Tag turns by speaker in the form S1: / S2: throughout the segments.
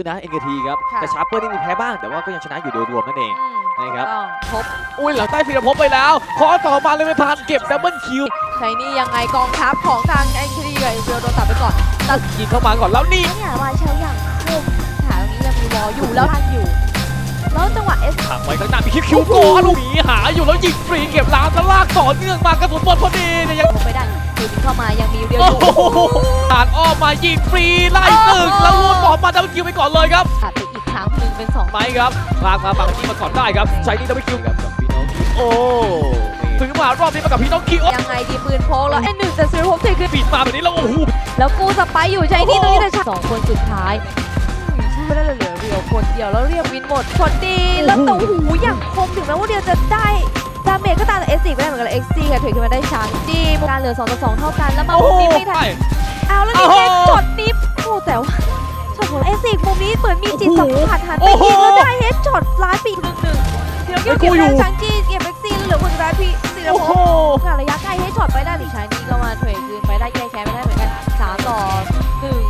S1: ด้วยนะ NKT ครับ
S2: ค่ะ
S1: แต่ชาร์เปอร์นี่มีแพ้บ้างแต่ว่าก็ยังชนะอยู่โดยรวมนั่นเอง
S2: อืม
S1: นะครับ
S2: ต้องพบ
S1: อุ้ยหลังใต้ฟีรพบไปแล้วขอต่อมาเลยไม่ทันเก็บดับเบิลคิว
S2: ใช้นี่ยังไงกองทัพของทางแอนคิรีกับเอเวลโดนตัดไปก่อน
S1: ยิงเข้ามาก่อนแล้วนี่
S2: เนี่ยมาเชลอย่างคุมหาตรงนี้ยังมีวอลอยู่แล้วทันอยู่ แล้วจังหวะเอส
S1: ถังไว้ข้างหน้ามีคิวคิวโกอลูกหมีหาอยู่แล้วยิงฟรีเก็บล้างสลากต่อเนื่องมากระสุนหมดพอดีเนี่ยยัง
S2: ลงไปได้คือวิ่งเข้ามายังมีเดียว
S1: โอ้
S2: อยู่
S1: โหผ่านอ้อมมา ยิงฟรีไล่ตึกแล้ววนต่อมาดับเบิลคิวไปก่อนเลยครับ
S2: ขาดไปอีกครั้งหนึ่งเป็นสอง
S1: ไหมครับลากมาฝั่งนี้มาก่อนได้ครับใช้นี่ดับเบิลคิวกับพี่น้องคิวโอ้ถึงมารอบนี้มากับพี่น้องคิว
S2: ยังไงดีปืนพกแล้วเอ็นหนึ่งแต่ซื้อพบเทขึ้น
S1: ปิดมาแบบนี้แล้วโอ้โห
S2: แล้วกูสไปร์อยู่ใช้นี่ตรงนี้แต่สองคนสุดท้ายอืมใช่ไม่ได้เหลือเรียวคนเดียวแล้วเรียบวินหมดคนดีแล้วตัวหูอย่างคมถึงแม้ว่าเดียวจะได้ ดาเมจก็ตามแต่เอสซีไม่ได้เหมือนกันเอ็กซีค่ะถือขึ้นมาได้ช้างจี้การเหลือ2ต่อ2เท่ากันแล้วมา
S1: โอ้
S2: มุม
S1: โห
S2: นี้ไม่ทันเอาแล้วนี่
S1: โอ้โห
S2: เด็กจดนิฟโอ้แต่ว่าช็อตของเอสซีมุมนี้เหมือนมีจิต
S1: โอ้
S2: สัม
S1: โห
S2: ผัสหัน
S1: โอ้
S2: ไป
S1: โห
S2: ยิงแล้วได้เฮดช็อตร้ายปีกหนึ่งหนึ่งเดี๋ยวเกี่ยวเก็บ
S1: ไอ้กูอยู่
S2: ได้ช้างจี้เก็บเอ็กซีเหลือคนสุดท้ายพี่สิริ
S1: โอ้
S2: พ
S1: โห
S2: งศ์จากระยะใกล้ให้ช็อตไปได้หรือใช้นี่ก็มาเทรดคืนไปได้แก้แค้นไม่ได้เหมือนกันสามต่อหนึ่ง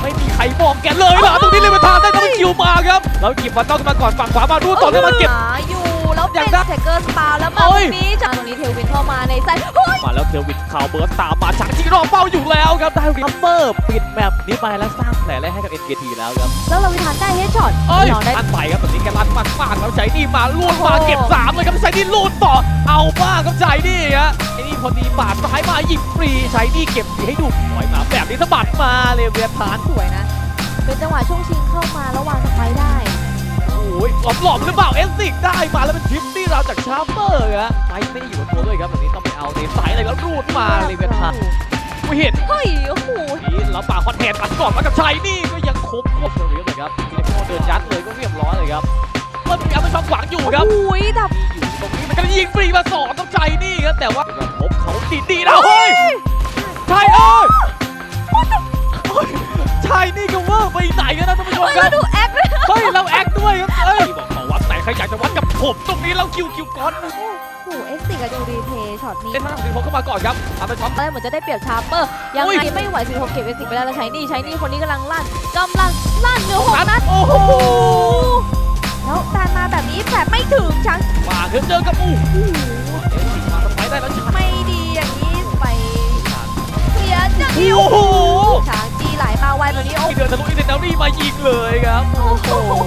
S1: ไม่มีใครมองแกเลยล่ะตรงนี้เลยมาทานได้ดับเบิลคิวมาครับ แล้วหยิบมาต้องมาก่อนฝั่งขวามาดูต่อแล้วมาเก็บ
S2: หาอยู่ แล้วเป็
S1: อนยากได้
S2: เซกเกอร์สปาวแล้วมา
S1: โอ้
S2: ตร
S1: ย
S2: งนี้จากตรงนี้เทลวินเข้ามาในไซด์เฮ้ย
S1: มาแล้วเทลวินข่าวเบิร์สตามมาจากที่รอเป้าอยู่แล้วครับได้ริมเมอร์ปิดแมปนี้ไปแล้วสร้างแผลแรกให้กับ NKT แล้วครับ
S2: แล้วเราวิธานได้เฮดช็อต
S1: เอ้ย
S2: ลองได้
S1: อันไปครับแบบนี้แกรันมากมากๆแล้วใจนี่มาลูดมาเก็บสามเลยครับใจนี่ลูดต่อเอาบ้างครับใจนี่ฮะไอ้นี่พอดีปาดซ้ายมายิงฟรีใจนี่เก็บฟรีให้ดูปล่อยมาแบบนี้สะบัดมาเลเวียนทาน
S2: สวยนะเป็นจังหวะช่วงชิงเข้ามาแล้ววางสไปร์ได้
S1: โอ้ยหลอมๆหรือเปล่าเอสซิกได้มา แล้วเป็นทริปที่เราจากชาร์เปอร์ฮะไปไม่ได้อยู่กับตัวด้วยครับแบบนี้ต้องไปเอาในสายอะไรแล้วรูดมาเลเวียนทานไม่เห็น
S2: เฮ้ยโอ้โห
S1: นี่แล้วป่าคอนเทนต์ตัดก่อนมากับชัยนี่ก็ยังคมกว่าเชอรี่เลยครับมีแต่โคเดินยัดเลยก็เรียบร้อยเลยครับเมื่อมีอัพเป็นช่องขวางอยู่ครับ
S2: โอ้ยดับ
S1: มีอยู่ตรงนี้มันก็ยิงฟรีมาสองต้องใจนี่ครับแต่ว่าแบบพบเขาดีดีๆนะเฮ้ยใช่เอ้ยเฮ้ยใช่นี่ก็เวอร์ไปไหนกันนะท่านผู้ชม
S2: เฮ้ย
S1: ครั
S2: แล้
S1: บ
S2: วดูแอคเลย
S1: เฮ้ยเราแอคด้วยครับ ผมตรงนี้เราคิวคิวก้อน
S2: โอ้โหเอ็กซิกับดูรีเพย์ช็อตนี้
S1: เล่นทางสิบหกเข้ามาก่อนครับทำเป็นช็อต
S2: ตอนแรกเหมือนจะได้เปรียบชาร์เปอร์ยัง
S1: อุ้ย
S2: ไงไม่ไหวสิผมเก็บเอสิไปได้แล้วใช้นี่ใช้นี่คนนี้กำลังลั่นกำลังลั่นเนื้อหกนัด
S1: โอ้โห
S2: แล้วตานมาแบบนี้แต่ไม่ถึงช้าง
S1: มาคือเจอกับอู้หูเอ็นสิมาสไปได้แล้วช้า
S2: ไม่ดีอย่างนี้ไปเสียจัง
S1: โอ้โห
S2: ช้างจีไหลมาไวแบบนี้โอ้
S1: ที่เดินทะลุอินเตอร์เนลนี่มายิงเลยครับ
S2: โหสิบสามต่อแป